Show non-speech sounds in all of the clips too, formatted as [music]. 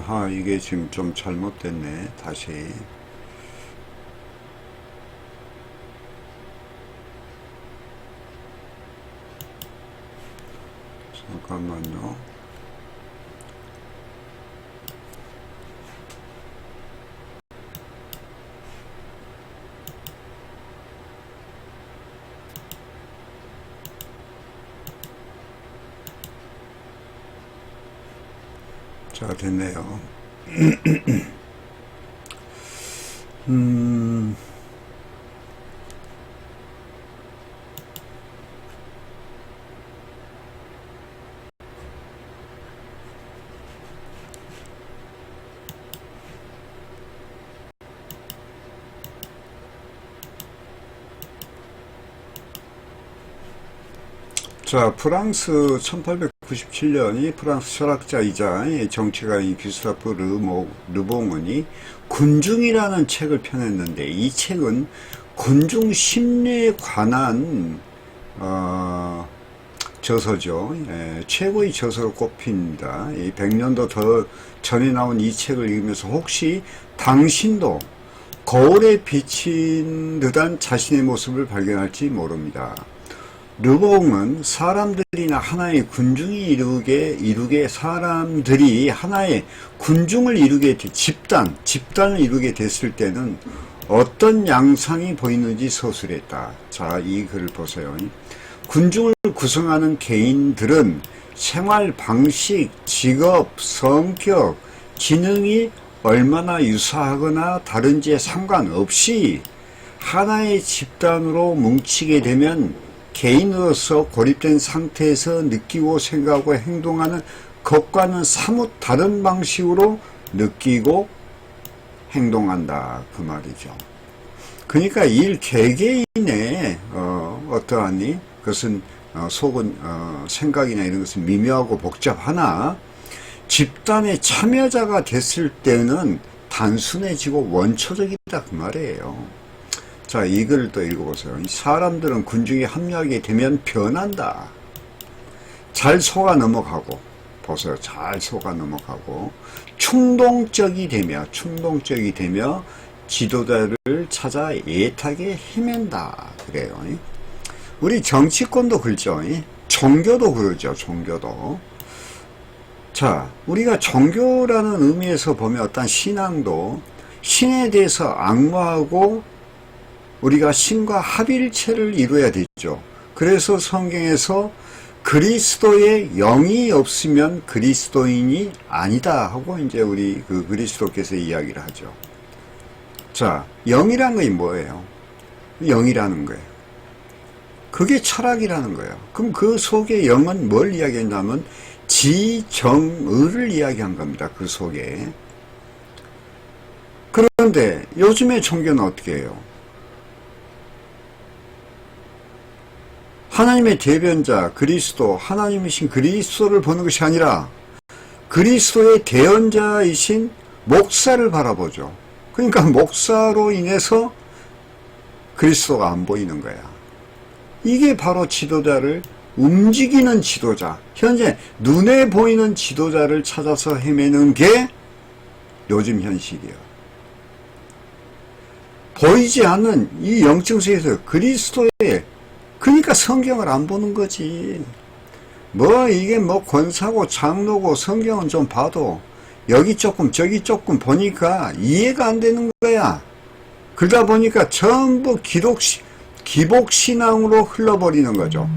아하 이게 지금 좀 잘못됐네 다시 잠깐만요 자 됐네요. [clears throat] 음 자, 프랑스 1897년이 프랑스 철학자이자 정치가인 규스타프 르모, 르봉은이 군중이라는 책을 펴냈는데 이 책은 군중 심리에 관한 어, 저서죠. 예, 최고의 저서로 꼽힙니다. 이 100년도 더 전에 나온 이 책을 읽으면서 혹시 당신도 거울에 비친 듯한 자신의 모습을 발견할지 모릅니다. 르봉은 사람들이나 하나의 군중이 이루게 이루게 사람들이 하나의 군중을 이루게 돼- 집단 집단을 이루게 됐을 때는 어떤 양상이 보이는지 서술했다. 자, 이 글을 보세요. 군중을 구성하는 개인들은 생활 방식, 직업, 성격, 기능이 얼마나 유사하거나 다른지에 상관없이 하나의 집단으로 뭉치게 되면 개인으로서 고립된 상태에서 느끼고 생각하고 행동하는 것과는 사뭇 다른 방식으로 느끼고 행동한다 그 말이죠. 그러니까 일 개개인의 어, 어떠하니 그것은 어, 속은 어, 생각이나 이런 것은 미묘하고 복잡하나 집단의 참여자가 됐을 때는 단순해지고 원초적이다 그 말이에요. 자, 이 글을 또 읽어보세요. 이 사람들은 군중에 합류하게 되면 변한다. 잘 속아 넘어가고, 보세요. 잘 속아 넘어가고, 충동적이 되며, 충동적이 되며, 지도자를 찾아 애타게 헤맨다. 그래요. 우리 정치권도 그렇죠. 종교도 그러죠. 종교도. 자, 우리가 종교라는 의미에서 보면 어떤 신앙도 신에 대해서 악마하고 우리가 신과 합일체를 이루어야 되죠. 그래서 성경에서 그리스도의 영이 없으면 그리스도인이 아니다 하고 이제 우리 그 그리스도께서 이야기를 하죠. 자, 영이란 것이 뭐예요? 영이라는 거예요. 그게 철학이라는 거예요. 그럼 그 속에 영은 뭘 이야기했냐면 지정의를 이야기한 겁니다. 그 속에. 그런데 요즘의 종교는 어떻게 해요? 하나님의 대변자 그리스도 하나님이신 그리스도를 보는 것이 아니라 그리스도의 대언자이신 목사를 바라보죠. 그러니까 목사로 인해서 그리스도가 안 보이는 거야. 이게 바로 지도자를 움직이는 지도자. 현재 눈에 보이는 지도자를 찾아서 헤매는 게 요즘 현실이에요. 보이지 않는 이 영적 세계에서 그리스도의 그러니까 성경을 안 보는 거지. 뭐 이게 뭐 권사고 장로고 성경은 좀 봐도 여기 조금 저기 조금 보니까 이해가 안 되는 거야. 그러다 보니까 전부 기독 기복 신앙으로 흘러버리는 거죠.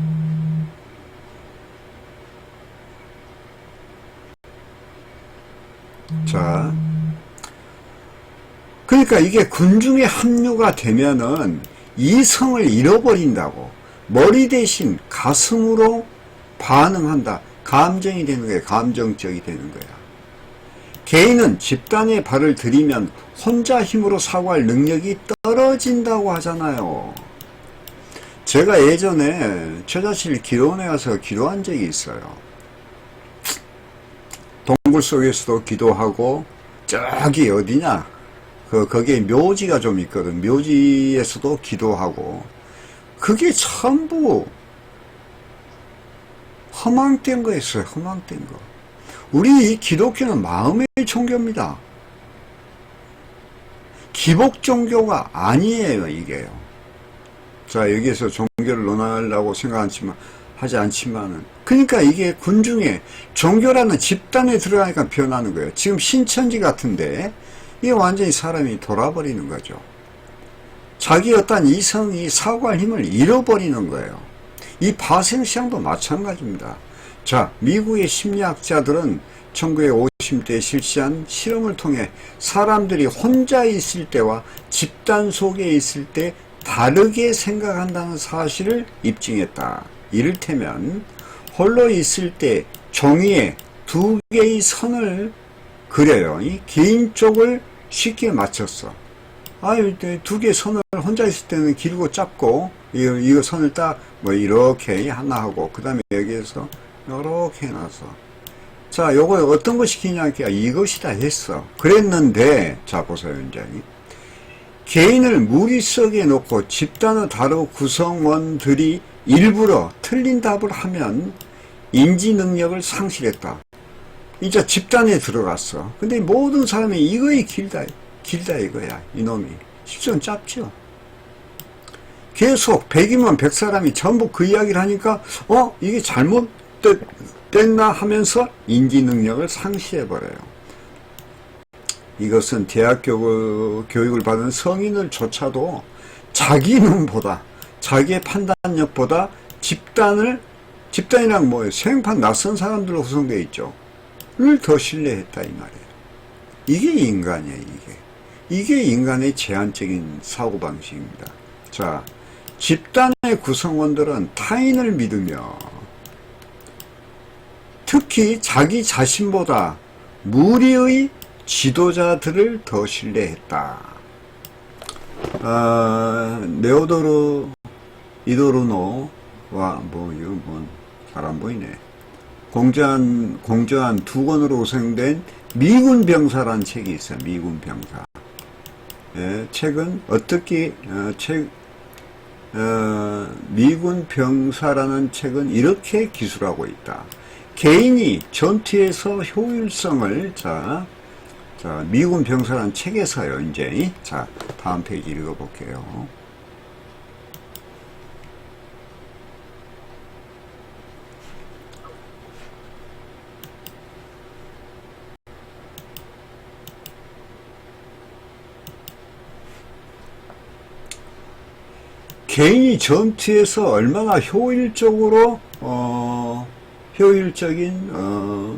자, 그러니까 이게 군중에 합류가 되면은 이성을 잃어버린다고. 머리 대신 가슴으로 반응한다. 감정이 되는 거야. 감정적이 되는 거야. 개인은 집단의 발을 들이면 혼자 힘으로 사고할 능력이 떨어진다고 하잖아요. 제가 예전에 최자실 기도원에 가서 기도한 적이 있어요. 동굴 속에서도 기도하고 저기 어디냐 그 거기에 묘지가 좀 있거든. 묘지에서도 기도하고 그게 전부 허망된 거였어요. 허망된 거. 우리 이 기독교는 마음의 종교입니다. 기복 종교가 아니에요, 이게요. 자, 여기에서 종교를 논하려고 생각하지만, 하지 않지만은. 그러니까 이게 군중에 종교라는 집단에 들어가니까 변하는 거예요. 지금 신천지 같은데, 이게 완전히 사람이 돌아버리는 거죠. 자기 어떤 이성이 사고할 힘을 잃어버리는 거예요. 이 파생시장도 마찬가지입니다. 자, 미국의 심리학자들은 1950대에 실시한 실험을 통해 사람들이 혼자 있을 때와 집단 속에 있을 때 다르게 생각한다는 사실을 입증했다. 이를테면 홀로 있을 때 종이에 두 개의 선을 그려요. 이 개인 쪽을 쉽게 맞췄어. 아유, 두 개의 선을 혼자 있을 때는 길고 짧고, 이거, 이거 선을 딱, 뭐, 이렇게 하나 하고, 그 다음에 여기에서, 이렇게 해놔서. 자, 요거 어떤 것이 기냐니까 이것이다 했어. 그랬는데, 자, 보세요, 이제. 개인을 무리석에 놓고 집단을 다루 구성원들이 일부러 틀린 답을 하면 인지 능력을 상실했다. 이제 집단에 들어갔어. 근데 모든 사람이 이거이 길다, 길다 이거야, 이놈이. 실제는 짧죠. 계속 100이면 100사람이 전부 그 이야기를 하니까, 어, 이게 잘못됐나 하면서 인지 능력을 상실해버려요. 이것은 대학교 교육을 받은 성인을조차도 자기 눈보다, 자기의 판단력보다 집단을, 집단이랑 뭐예요? 생판 낯선 사람들로 구성되어 있죠. 를 더 신뢰했다 이 말이에요. 이게 인간이에요, 이게. 인간의 제한적인 사고방식입니다. 자, 집단의 구성원들은 타인을 믿으며 특히 자기 자신보다 무리의 지도자들을 더 신뢰했다. 아, 네오도르 이도르노와 뭐 이거 뭐잘 안 보이네. 공저한 공저한 두 권으로 구성된 미군 병사라는 책이 있어요. 미군 병사. 예, 책은 어떻게 어, 책 어, 미군 병사라는 책은 이렇게 기술하고 있다. 개인이 전투에서 효율성을 자, 자 미군 병사라는 책에서요. 이제 자 다음 페이지 읽어볼게요. 개인이 전투에서 얼마나 효율적으로 어, 효율적인 어,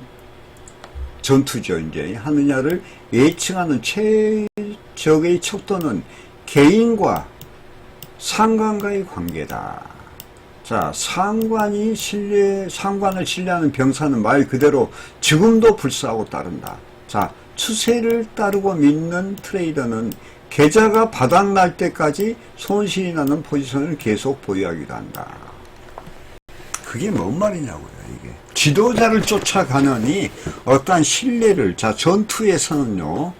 전투죠 이제 하느냐를 예측하는 최적의 척도는 개인과 상관과의 관계다. 자 상관이 신뢰 상관을 신뢰하는 병사는 말 그대로 죽음도 불사하고 따른다. 자 추세를 따르고 믿는 트레이더는 계좌가 바닥날 때까지 손실이 나는 포지션을 계속 보유하기도 한다. 그게 뭔 말이냐고요, 이게. 지도자를 쫓아가느니 어떠한 신뢰를, 자, 전투에서는요,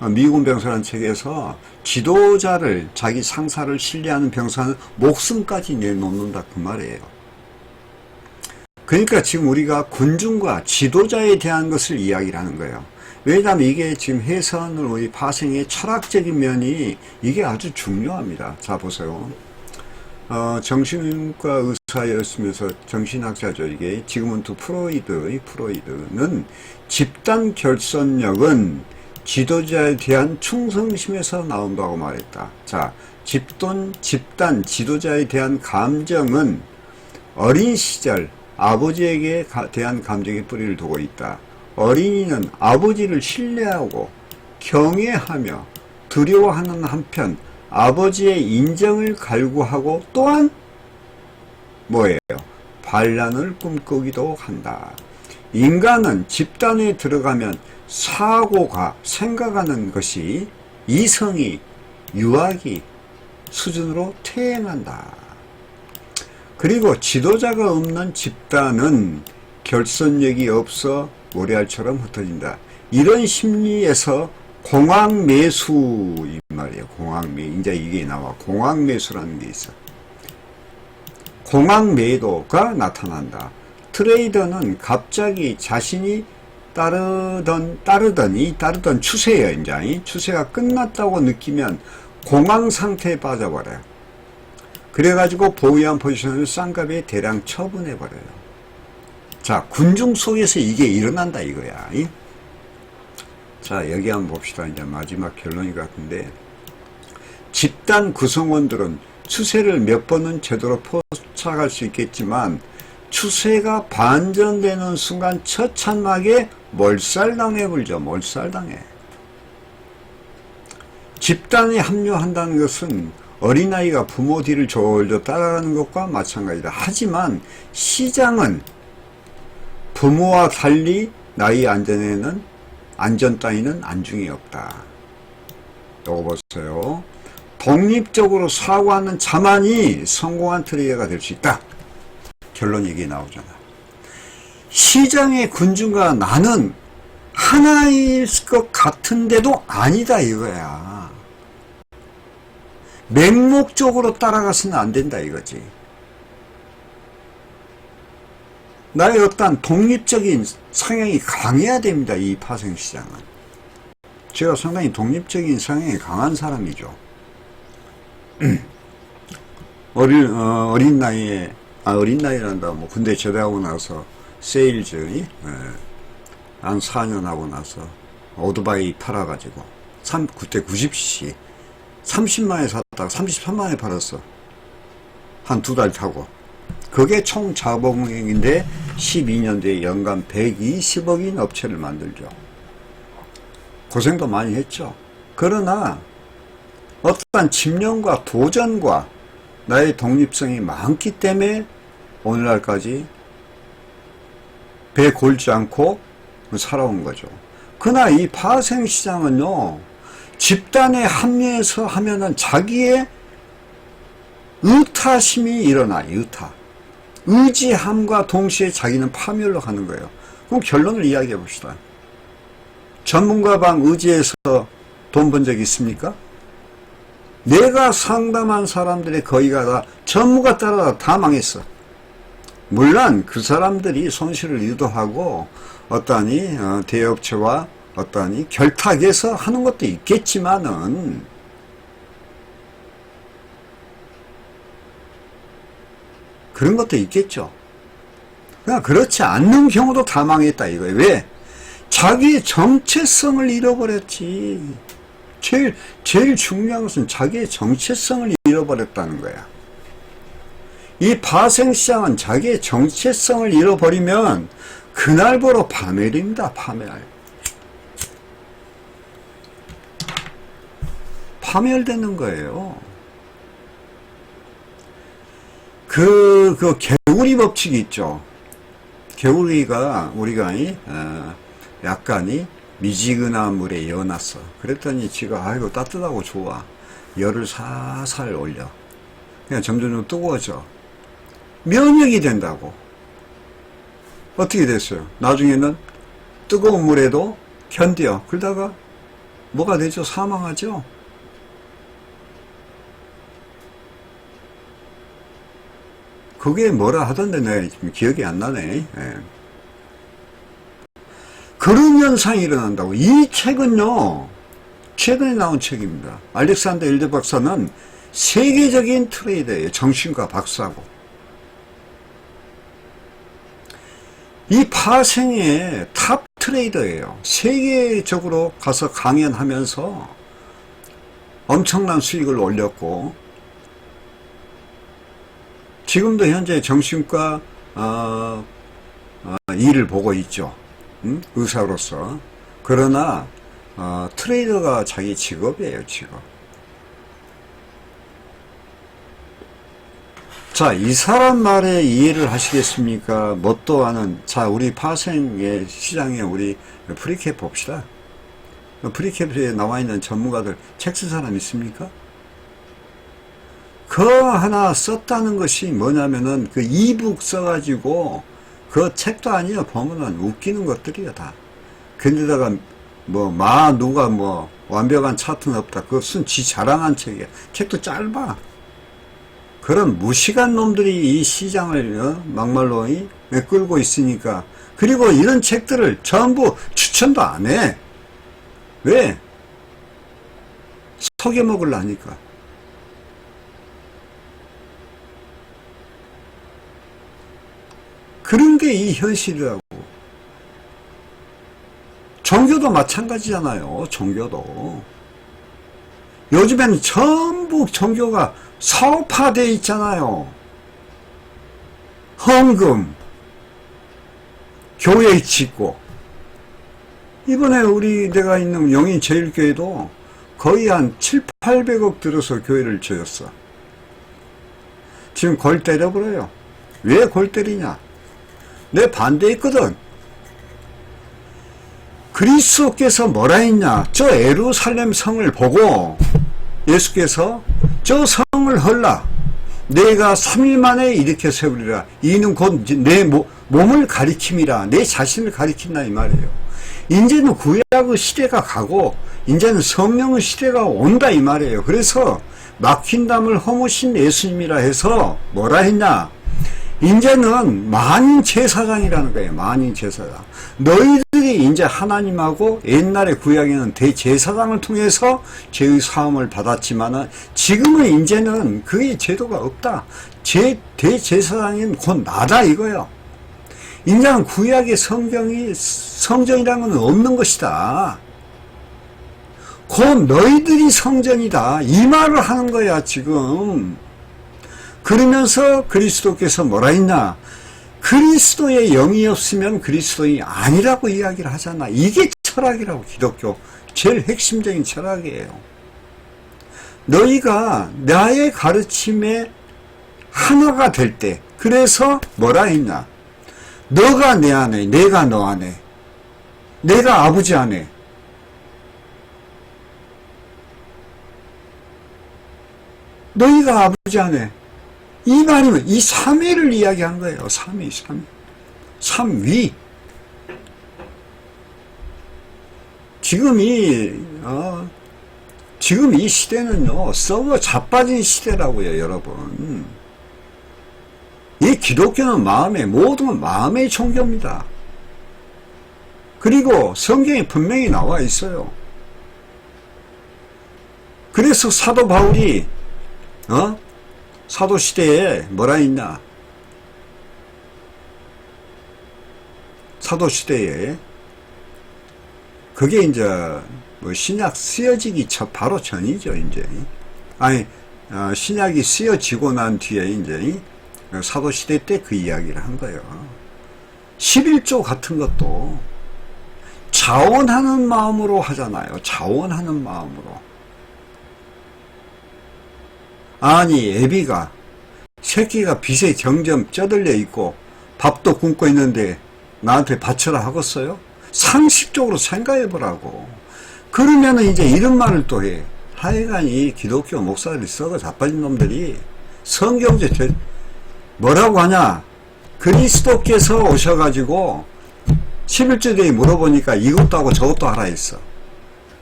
어, 미군 병사라는 책에서 지도자를, 자기 상사를 신뢰하는 병사는 목숨까지 내놓는다, 그 말이에요. 그러니까 지금 우리가 군중과 지도자에 대한 것을 이야기를 하는 거예요. 왜냐하면 이게 지금 우리 파생의 철학적인 면이 이게 아주 중요합니다. 자 보세요. 어, 정신과 의사였으면서 정신학자죠. 이게 지금은 또 프로이드, 프로이드는 집단 결선력은 지도자에 대한 충성심에서 나온다고 말했다. 자, 집단, 집단 지도자에 대한 감정은 어린 시절 아버지에게 대한 감정의 뿌리를 두고 있다. 어린이는 아버지를 신뢰하고 경외하며 두려워하는 한편 아버지의 인정을 갈구하고 또한 뭐예요? 반란을 꿈꾸기도 한다. 인간은 집단에 들어가면 사고가 생각하는 것이 이성이 유아기 수준으로 퇴행한다. 그리고 지도자가 없는 집단은 결선력이 없어 모래알처럼 흩어진다. 이런 심리에서 공황 매수 이 말이에요. 공황 매 이제 이게 나와 공황 매수라는 게 있어. 공황 매도가 나타난다. 트레이더는 갑자기 자신이 따르던 따르더니 따르던 추세예요 이제 이 추세가 끝났다고 느끼면 공황 상태에 빠져버려요. 그래가지고 보유한 포지션을 쌍갑에 대량 처분해버려요. 자 군중 속에서 이게 일어난다 이거야. 이? 자 여기 한번 봅시다. 이제 마지막 결론이 같은데 집단 구성원들은 추세를 몇 번은 제대로 포착할 수 있겠지만 추세가 반전되는 순간 처참하게 몰살당해 불죠. 몰살당해. 집단에 합류한다는 것은 어린아이가 부모 뒤를 졸졸 따라가는 것과 마찬가지다. 하지만 시장은 부모와 달리 나의 안전에는 안전 따위는 안중이 없다. 요거 보세요. 독립적으로 사고하는 자만이 성공한 트레이더가 될 수 있다. 결론 얘기 나오잖아. 시장의 군중과 나는 하나일 것 같은데도 아니다 이거야. 맹목적으로 따라가서는 안 된다 이거지. 나의 어떤 독립적인 성향이 강해야 됩니다. 이 파생시장은. 제가 상당히 독립적인 성향이 강한 사람이죠. [clears throat] 어린, 어, 린 나이에, 아, 어린 나이란다. 뭐, 군대 제대하고 나서, 세일즈, 예, 한 4년 하고 나서, 오토바이 팔아가지고, 삼, 그때 90cc, 30만에 샀다가 33만에 팔았어. 한 두 달 타고. 그게 총 자본액인데, 12년 뒤에 연간 120억인 업체를 만들죠. 고생도 많이 했죠. 그러나, 어떠한 집념과 도전과 나의 독립성이 많기 때문에 오늘날까지 배 골지 않고 살아온 거죠. 그러나 이 파생시장은요, 집단에 합류해서 하면은 자기의 의타심이 일어나, 의타. 의지함과 동시에 자기는 파멸로 가는 거예요. 그럼 결론을 이야기해 봅시다. 전문가 방 의지해서 돈 번 적 있습니까? 내가 상담한 사람들의 거의가 다 전무가 따라 다 망했어. 물론 그 사람들이 손실을 유도하고 어떠하니 어, 대업체와 어떠하니 결탁해서 하는 것도 있겠지만은 그런 것도 있겠죠. 그러나 그렇지 않는 경우도 다 망했다 이거예요. 왜? 자기의 정체성을 잃어버렸지. 제일, 제일 중요한 것은 자기의 정체성을 잃어버렸다는 거야. 이 파생시장은 자기의 정체성을 잃어버리면 그날부로 파멸입니다, 파멸. 파멸되는 거예요. 그, 그, 개구리 법칙이 있죠. 개구리가, 우리가, 이, 어, 약간이 미지근한 물에 여놨어. 그랬더니 지가 아이고 따뜻하고 좋아. 열을 살살 올려. 그냥 점점 뜨거워져. 면역이 된다고. 어떻게 됐어요? 나중에는 뜨거운 물에도 견뎌. 그러다가 뭐가 되죠? 사망하죠? 그게 뭐라 하던데 내가 지금 기억이 안 나네. 예. 그런 현상이 일어난다고. 이 책은요, 최근에 나온 책입니다. 알렉산더 일드 박사는 세계적인 트레이더예요. 정신과 박사고. 이 파생의 탑 트레이더예요. 세계적으로 가서 강연하면서 엄청난 수익을 올렸고, 지금도 현재 정신과 어, 어, 일을 보고 있죠. 음? 의사로서. 그러나 어, 트레이더가 자기 직업이에요, 직업. 자, 이 사람 말에 이해를 하시겠습니까? 뭣도 아는, 자, 우리 파생의 시장에 우리 프리캡 봅시다. 프리캡에 나와 있는 전문가들 책 쓴 사람 있습니까? 그 하나 썼다는 것이 뭐냐면은 그 이북 써가지고 그 책도 아니야 보면은 웃기는 것들이야 다. 근데다가 뭐 마 누가 뭐 완벽한 차트는 없다. 쓴지 자랑한 책이야. 책도 짧아. 그런 무식한 놈들이 이 시장을 어? 막말로 이? 끌고 있으니까 그리고 이런 책들을 전부 추천도 안 해. 왜? 속여 먹으려니까. 그런 게 이 현실이라고. 종교도 마찬가지잖아요. 종교도. 요즘에는 전부 종교가 서파돼 있잖아요. 헌금, 교회 짓고. 이번에 우리 내가 있는 영인 제일교회도 거의 한 7, 800억 들어서 교회를 지었어. 지금 골 때려버려요. 왜 골 때리냐? 내 반대했거든. 그리스도께서 뭐라 했냐? 저 에루살렘 성을 보고 예수께서 저 성을 헐라. 내가 3일 만에 일으켜 세우리라. 이는 곧 내 몸을 가리킴이라. 내 자신을 가리킨다 이 말이에요. 이제는 구약의 시대가 가고 이제는 성령의 시대가 온다 이 말이에요. 그래서 막힌 담을 허무신 예수님이라 해서 뭐라 했냐? 이제는 만인 제사장이라는 거예요. 만인 제사장. 너희들이 이제 하나님하고 옛날에 구약에는 대제사장을 통해서 죄의 사함을 받았지만은 지금은 이제는 그의 제도가 없다. 제 대제사장인 곧 나다 이거요. 이제는 구약의 성경이 성전이라는 건 없는 것이다. 곧 너희들이 성전이다. 이 말을 하는 거야 지금. 그러면서 그리스도께서 뭐라 했나? 그리스도의 영이 없으면 그리스도인이 아니라고 이야기를 하잖아. 이게 철학이라고 기독교 제일 핵심적인 철학이에요. 너희가 나의 가르침에 하나가 될 때, 그래서 뭐라 했나? 너가 내 안에, 내가 너 안에, 내가 아버지 안에, 너희가 아버지 안에, 이 말이면 이 삼위를 이야기한 거예요. 삼위, 삼위. 삼위. 지금 이, 어, 지금 이 시대는요, 썩어 자빠진 시대라고요, 여러분. 이 기독교는 마음의, 모든 건 마음의 종교입니다. 그리고 성경에 분명히 나와 있어요. 그래서 사도 바울이, 어? 사도 시대에 뭐라 있나? 사도 시대에 그게 이제 뭐 신약 쓰여지기 저 바로 전이죠 이제 아니 어, 신약이 쓰여지고 난 뒤에 이제 사도 시대 때 그 이야기를 한 거예요. 11조 같은 것도 자원하는 마음으로 하잖아요. 자원하는 마음으로. 아니 애비가 새끼가 빚에 점점 쪄들려 있고 밥도 굶고 있는데 나한테 바쳐라 하겠어요? 상식적으로 생각해 보라고. 그러면은 이제 이런 말을 또 해. 하여간 이 기독교 목사들이 썩어 자빠진 놈들이 성경제 뭐라고 하냐? 그리스도께서 오셔가지고 11절에 물어보니까 이것도 하고 저것도 하라 했어.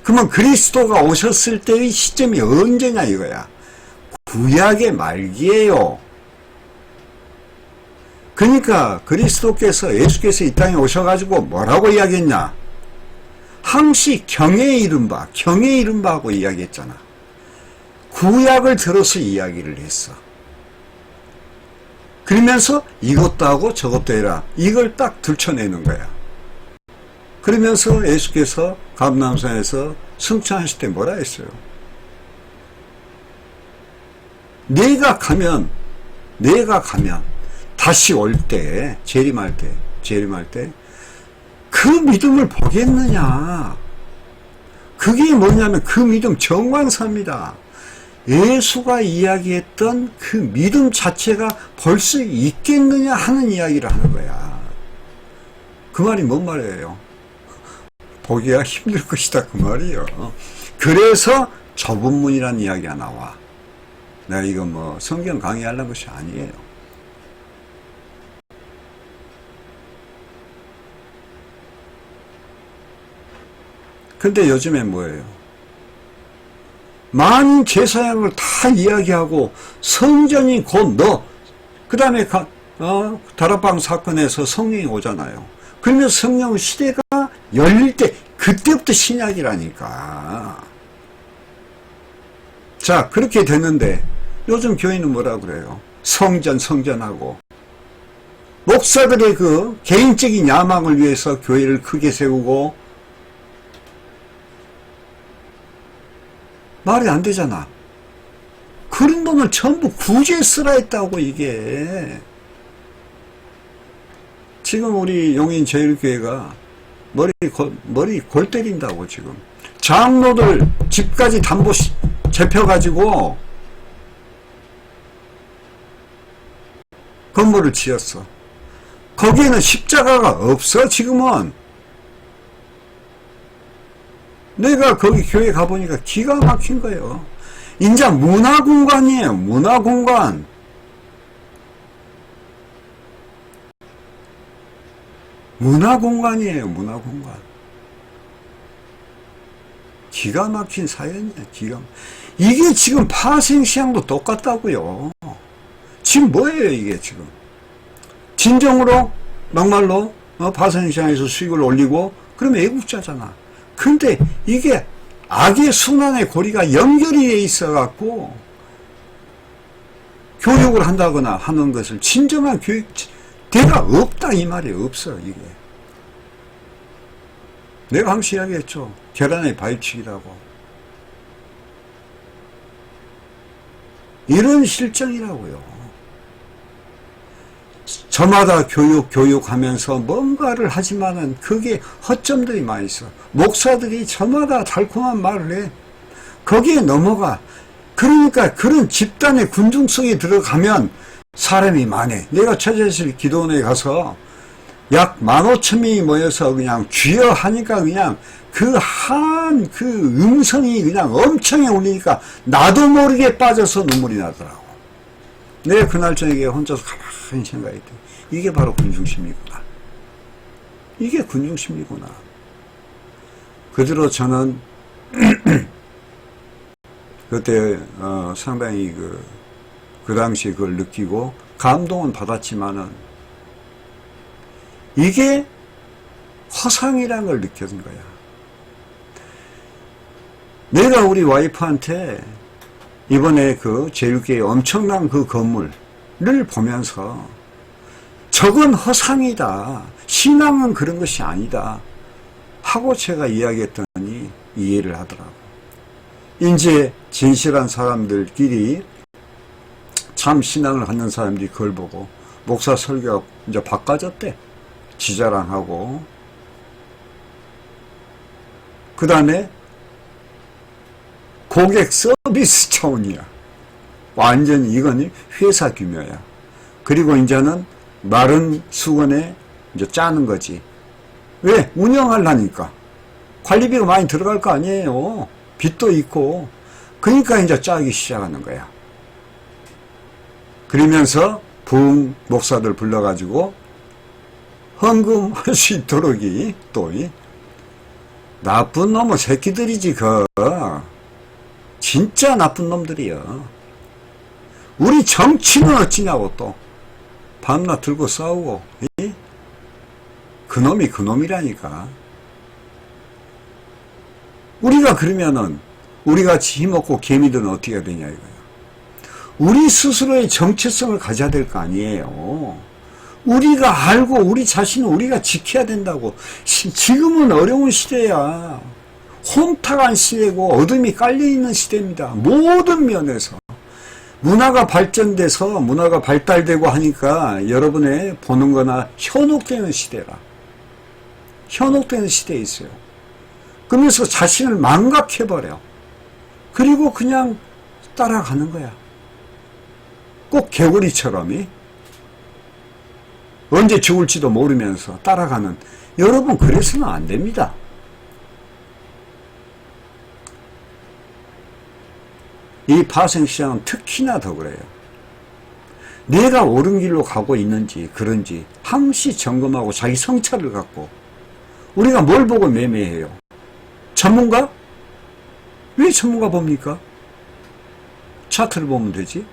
그러면 그리스도가 오셨을 때의 시점이 언제냐 이거야. 구약의 말기에요. 그러니까 그리스도께서 예수께서 이 땅에 오셔가지고 뭐라고 이야기했냐? 항시 경에 이른바, 경에 이른바 하고 이야기했잖아. 구약을 들어서 이야기를 했어. 그러면서 이것도 하고 저것도 해라. 이걸 딱 들춰내는 거야. 그러면서 예수께서 감남산에서 승천하실 때 뭐라 했어요? 내가 가면 내가 가면 다시 올 때 재림할 때 재림할 때 그 믿음을 보겠느냐? 그게 뭐냐면 그 믿음 정관사입니다. 예수가 이야기했던 그 믿음 자체가 볼 수 있겠느냐 하는 이야기를 하는 거야. 그 말이 뭔 말이에요? 보기가 힘들 것이다 그 말이에요. 그래서 좁은 문이라는 이야기가 나와 내가 이거 뭐 성경 강의하려는 것이 아니에요. 근데 요즘에 뭐예요? 만인 제사장을 다 이야기하고 성전이 곧 너. 그 다음에 어, 다락방 사건에서 성령이 오잖아요. 그러면 성령 시대가 열릴 때 그때부터 신약이라니까. 자 그렇게 됐는데 요즘 교회는 뭐라 그래요? 성전 성전하고 목사들의 그 개인적인 야망을 위해서 교회를 크게 세우고 말이 안 되잖아. 그런 돈을 전부 구제에 쓰라 했다고 이게. 지금 우리 용인 제일교회가 머리 골, 머리 골 때린다고 지금. 장로들 집까지 담보 시- 잡혀가지고 건물을 지었어. 거기에는 십자가가 없어 지금은. 내가 거기 교회 가보니까 기가 막힌 거예요. 인자 문화공간이에요. 문화공간. 문화공간이에요. 문화공간. 기가 막힌 사연이야. 기가. 막- 이게 지금 파생시장도 똑같다고요. 지금 뭐예요 이게 지금. 진정으로 막말로 어, 파생시장에서 수익을 올리고 그러면 애국자잖아. 근데 이게 악의 순환의 고리가 연결이 돼 있어 갖고 교육을 한다거나 하는 것을 진정한 교육 대가 없다 이 말이 없어 이게. 내가 항상 이야기했죠. 계란의 바위치기라고. 이런 실정이라고요. 저마다 교육, 교육하면서 뭔가를 하지만은 그게 허점들이 많이 있어. 목사들이 저마다 달콤한 말을 해. 거기에 넘어가. 그러니까 그런 집단의 군중 속에 들어가면 사람이 많아. 내가 처제실 기도원에 가서 약 15,000명이 모여서 그냥 쥐어 하니까 그냥 그 한그 음성이 그냥 엄청에 울리니까 나도 모르게 빠져서 눈물이 나더라고. 내가 그날 저녁에 혼자서 가만히 생각했더니 이게 바로 군중심리구나. 이게 군중심리구나. 그대로 저는 [clears throat] 그때 어, 상당히 그, 그 당시 그걸 느끼고 감동은 받았지만은 이게 허상이라는 걸 느껴진 거야. 내가 우리 와이프한테 이번에 그 제일교회 엄청난 그 건물을 보면서 저건 허상이다. 신앙은 그런 것이 아니다. 하고 제가 이야기했더니 이해를 하더라고. 이제 진실한 사람들끼리 참 신앙을 갖는 사람들이 그걸 보고 목사 설교가 이제 바꿔졌대. 지자랑하고. 그 다음에 고객 서비스 차원이야. 완전히 이건 회사 규모야. 그리고 이제는 마른 수건에 이제 짜는 거지. 왜? 운영하려니까. 관리비가 많이 들어갈 거 아니에요. 빚도 있고. 그러니까 이제 짜기 시작하는 거야. 그러면서 부흥 목사들 불러가지고 헌금할 [laughs] 수 있도록이 또이 나쁜 놈의 새끼들이지 그 진짜 나쁜 놈들이야. 우리 정치는 어찌냐고 또 밤낮 들고 싸우고 이? 그놈이 그놈이라니까. 우리가 그러면은 우리같이 힘없고 개미들은 어떻게 해야 되냐 이거야. 우리 스스로의 정체성을 가져야 될 거 아니에요. 우리가 알고 우리 자신을 우리가 지켜야 된다고. 시- 지금은 어려운 시대야. 혼탁한 시대고 어둠이 깔려있는 시대입니다. 모든 면에서. 문화가 발전돼서 문화가 발달되고 하니까 여러분의 보는 거나 현혹되는 시대라. 현혹되는 시대에 있어요. 그러면서 자신을 망각해버려. 그리고 그냥 따라가는 거야. 꼭 개구리처럼이. 언제 죽을지도 모르면서 따라가는. 여러분, 그래서는 안 됩니다. 이 파생시장은 특히나 더 그래요. 내가 옳은 길로 가고 있는지 그런지 항시 점검하고 자기 성찰을 갖고 우리가 뭘 보고 매매해요? 전문가? 왜 전문가 봅니까? 차트를 보면 되지.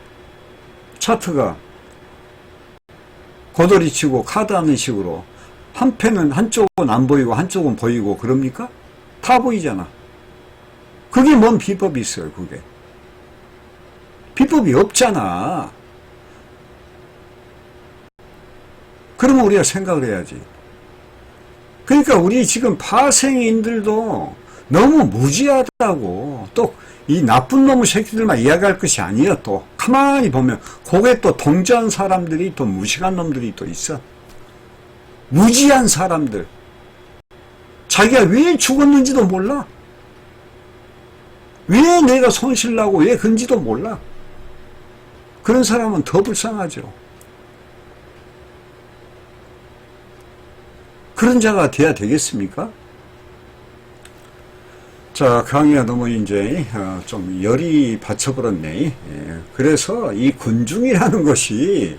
차트가 고돌이 치고 카드 하는 식으로 한 펜은 한쪽은 안 보이고 한쪽은 보이고 그럽니까? 다 보이잖아. 그게 뭔 비법이 있어요, 그게. 비법이 없잖아. 그러면 우리가 생각을 해야지. 그러니까 우리 지금 파생인들도 너무 무지하다고 또 이 나쁜 놈의 새끼들만 이야기할 것이 아니야 또. 가만히 보면 그게 또 동지한 사람들이 또 무식한 놈들이 또 있어. 무지한 사람들. 자기가 왜 죽었는지도 몰라. 왜 내가 손실나고 왜 근지도 몰라 그런 사람은 더 불쌍하죠 그런 자가 돼야 되겠습니까? 자, 강의가 너무 이제 어, 좀 열이 받쳐버렸네. 예, 그래서 이 군중이라는 것이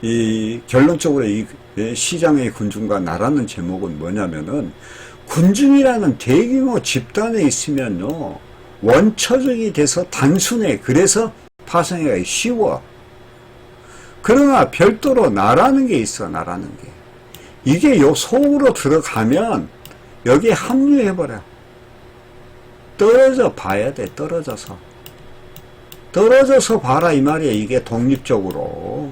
이 결론적으로 이 예, 시장의 군중과 나라는 제목은 뭐냐면은 군중이라는 대규모 집단에 있으면요 원처적이 돼서 단순해. 그래서 파생하기 쉬워. 그러나 별도로 나라는 게 있어. 나라는 게. 이게 요 속으로 들어가면 여기에 합류해버려. 떨어져 봐야 돼, 떨어져서. 떨어져서 봐라, 이 말이야, 이게 독립적으로.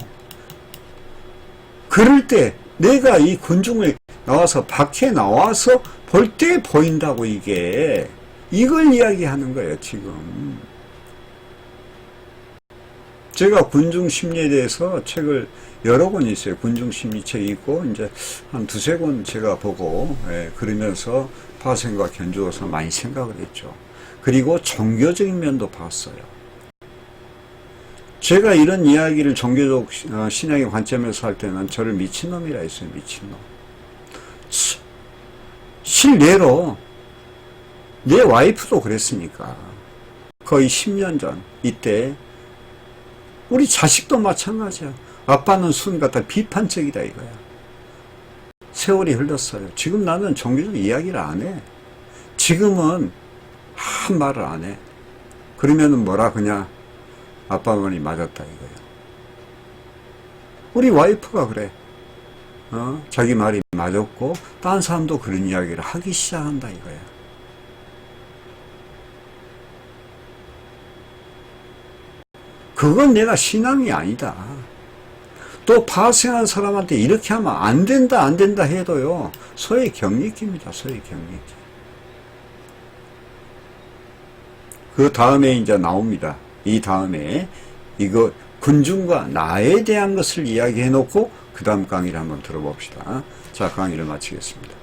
그럴 때 내가 이 군중을 나와서 밖에 나와서 볼 때 보인다고, 이게. 이걸 이야기하는 거예요, 지금. 제가 군중 심리에 대해서 책을 여러 권 있어요. 군중 심리 책이 있고, 이제 한 두세 권 제가 보고, 예, 그러면서 파생과 견주어서 많이 생각을 했죠. 그리고 종교적인 면도 봤어요. 제가 이런 이야기를 종교적 어, 신앙의 관점에서 할 때는 저를 미친놈이라 했어요. 미친놈. 치, 실례로 내 와이프도 그랬으니까. 거의 10년 전 이때 우리 자식도 마찬가지야. 아빠는 순 갖다 비판적이다 이거야. 세월이 흘렀어요. 지금 나는 종교적 이야기를 안 해. 지금은 한 말을 안 해. 그러면은 뭐라 그냥 아빠 어머니 맞았다 이거야. 우리 와이프가 그래. 어? 자기 말이 맞았고 딴 사람도 그런 이야기를 하기 시작한다 이거야. 그건 내가 신앙이 아니다. 또 파생한 사람한테 이렇게 하면 안 된다 안 된다 해도요. 소위 경리기입니다. 소위 경리기. 그 다음에 이제 나옵니다. 이 다음에 이거 군중과 나에 대한 것을 이야기해 놓고 그 다음 강의를 한번 들어봅시다. 자, 강의를 마치겠습니다.